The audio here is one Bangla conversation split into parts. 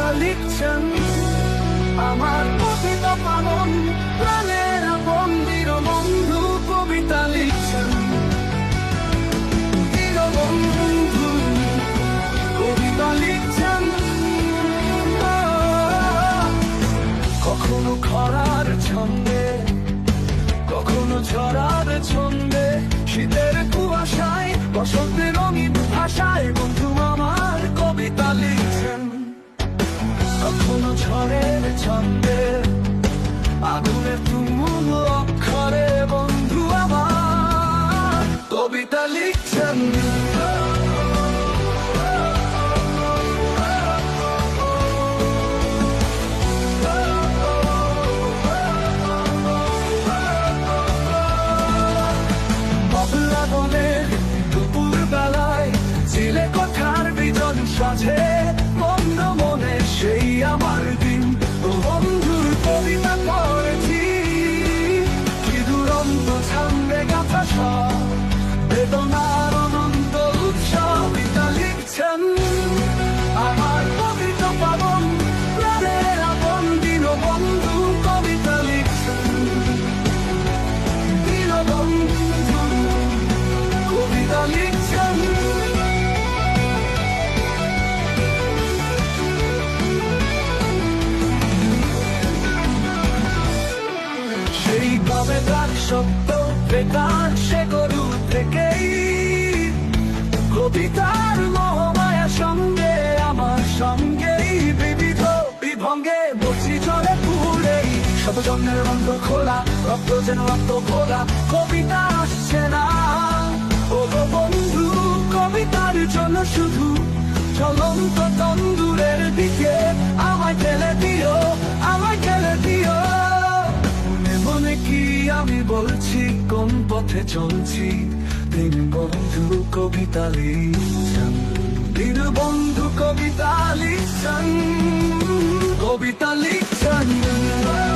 কবিতা লিখছেন। আমার কবিতা পালন ঝড়ের ছন্দে আগুনে তুমুল অক্ষরে বন্ধু কবিতা লিখছেন। সত্য বেকার সে গরু থেকেই কবিতার মহামায়া সঙ্গে, আমার সঙ্গেই বিবিধ বিভঙ্গে বসি চলে পুরেই শত জন্মের বন্ধ খোলা, রক্ত যেন রক্ত খোলা কবিতা আসছে না। ও বন্ধু, কবিতার জন্য শুধু চলন্ত তন্দুরের দিকে আমায় ঠেলে দিও, আমায় ঠেলে দিও। আমি বলছি, কোন পথে চলছি? দিন বন্ধু কবিতা লিখছেন। দিন বন্ধু কবিতা লিখছেন। কবিতা লিখছেন।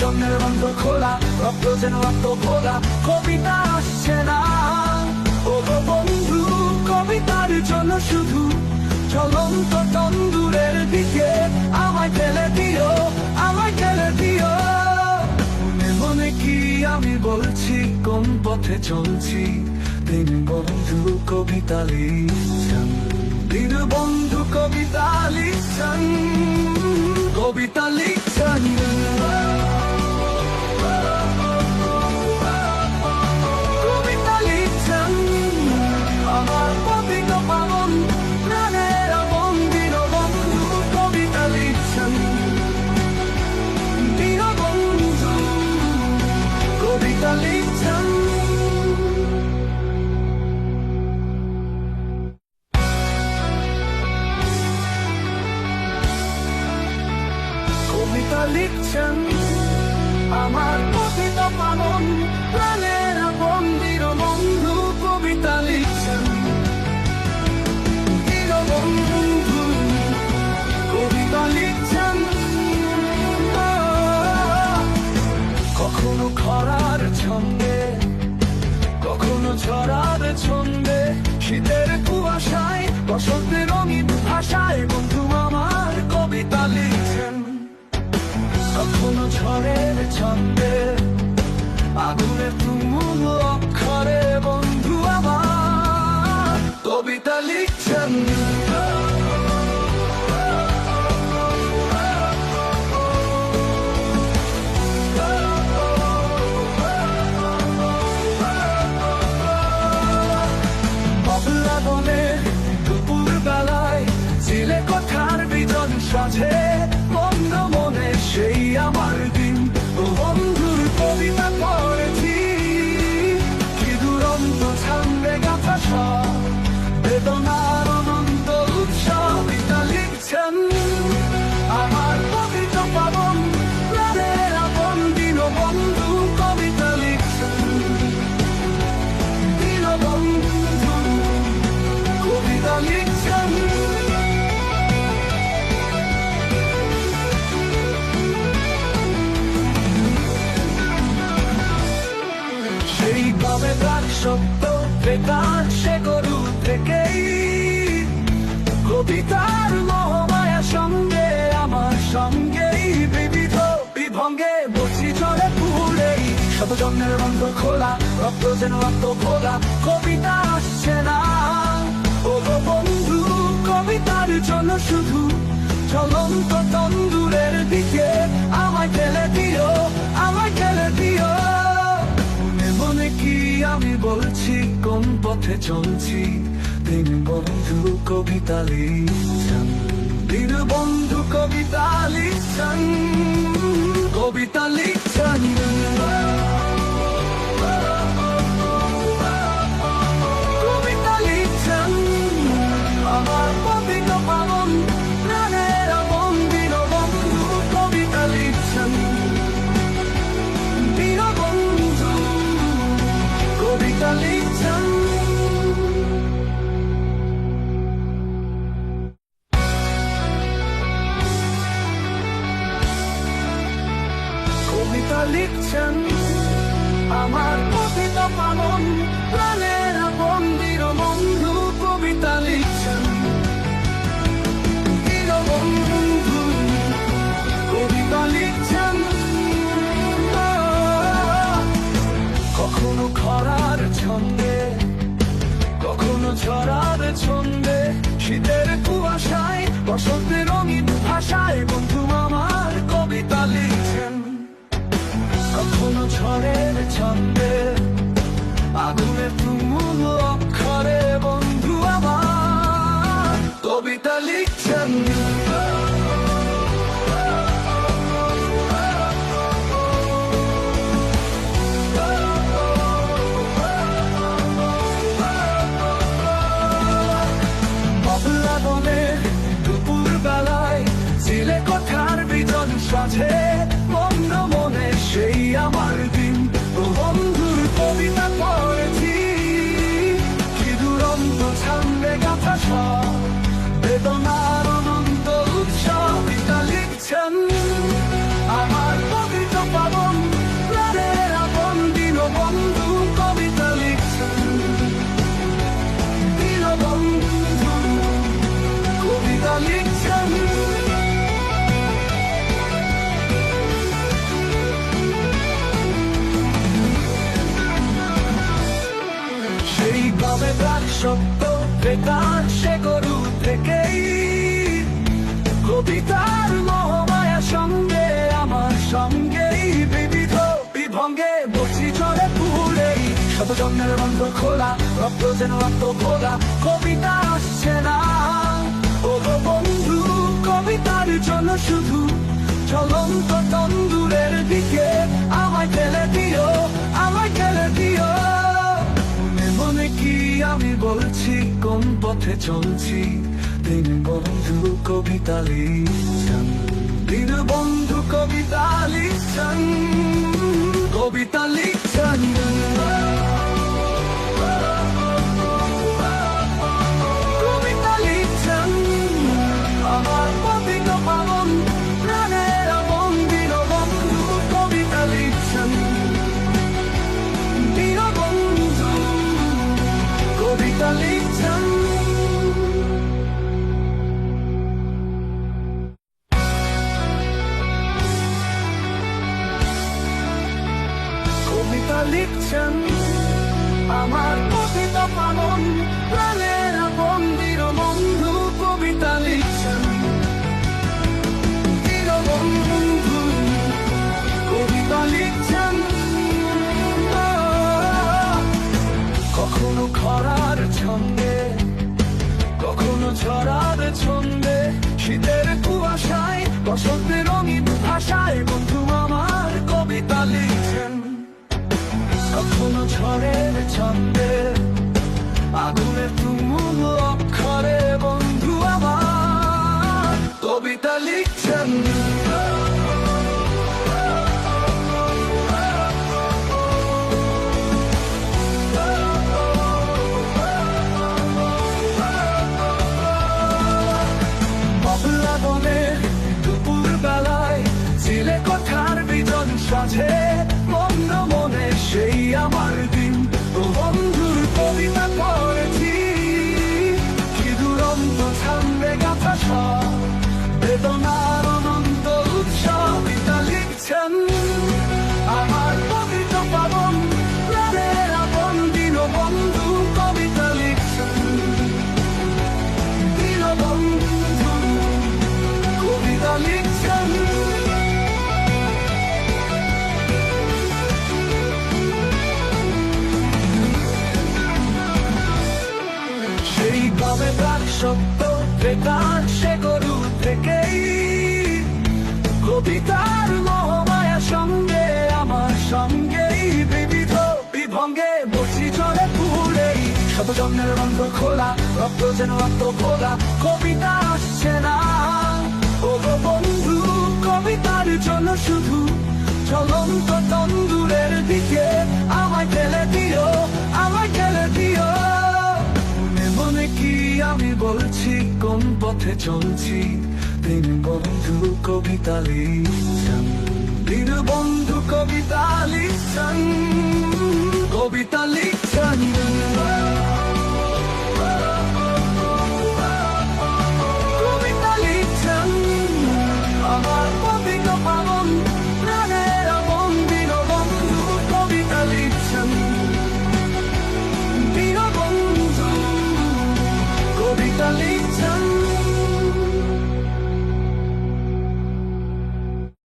জন্মের বন্ধ খোলা, রক্ত যেন রক্ত খোলা কবিতা আসছে না। ও বন্ধু, কবিতার জন্য শুধু চলন্ত তন্দুরের দিকে আমায় ঠেলে দিও, আমায় ঠেলে দিও। মনে মনে কি আমি বলছি, কোন পথে চলছি? দিন বন্ধু, কবিতা লিখছেন। দীনবন্ধু কবিতা লিখছেন। কবিতা লিখছেন। কবিতা লিখছেন। আমার পতিত পাবন প্রাণের বন্দির বন্ধু কবিতা লিখছেন। দীনবন্ধু কবিতা লিখছেন। কখনো খরার ছন্দে, কখনো ঝরার ছন্দে, শীতের কুয়াশায়, বসন্তের রঙিন ভাষায় বন্ধু কখনো ঝড়ের ছন্দে আগুনের তুমুল nobody সঙ্গেই বিবিধ বিভঙ্গে বসি চলে পুরেই। শত জন্মের বন্ধ খোলা, রক্ত যেন রক্ত খোলা, কবিতা আসছে না। ও বন্ধু, কবিতার জন্য শুধু, চলন্ত তন্দুরের দিকে আমায় ঠেলে দিও, আমায় ঠেলে দিও। মনে মনে কি আমি বলছি, কোন পথে চলছি? দিন বন্ধু, কবিতা লিখছেন। দিন বন্ধু কবিতা লিখছেন। কবিতা লিখছেন। কবিতা লিখছেন। আমার পবিত্র কবিতা লিখছেন। দীনবন্ধু কবিতা লিখছেন। ভাবে তার সত্য বেকার সে গরু থেকেই। কবিতার মহামায়া সঙ্গে, আমার সঙ্গেই বিবিধ বিভঙ্গে বসি চলে পুরেই শত জন্মের বন্ধ খোলা, রক্ত যেন রক্ত খোলা, কবিতা আসছে না। ও বন্ধু, কবিতার জন্য শুধু চলন্ত তন্দুরের দিকে। আমি বলছি, কোন পথে চলছি? দিন বন্ধু কবিতা লিখছেন। দিন বন্ধু কবিতা লিখছেন। কবিতা লিখছেন। খরার ছন্দে, কখনো ঝরার ছন্দে। শীতের কুয়াশায় বসন্তের রঙিন ভাষায় বন্ধু আমার কবিতা লিখছেন কখনো ঝড়ের ছন্দে আগুনের তুমুল shot him. খোলা রক্ত যেন রক্ত খোলা, কবিতা আসছে না। ও বন্ধু, কবিতার জন্য শুধু চলন্ত তন্দুরের দিকে আমায় ফেলে দিও, আমায় ফেলে দিও। মনে মনে কি আমি বলছি, কোন পথে চলছি? দিন বন্ধু, কবিতা লিখছেন। দিন বন্ধু, কবিতা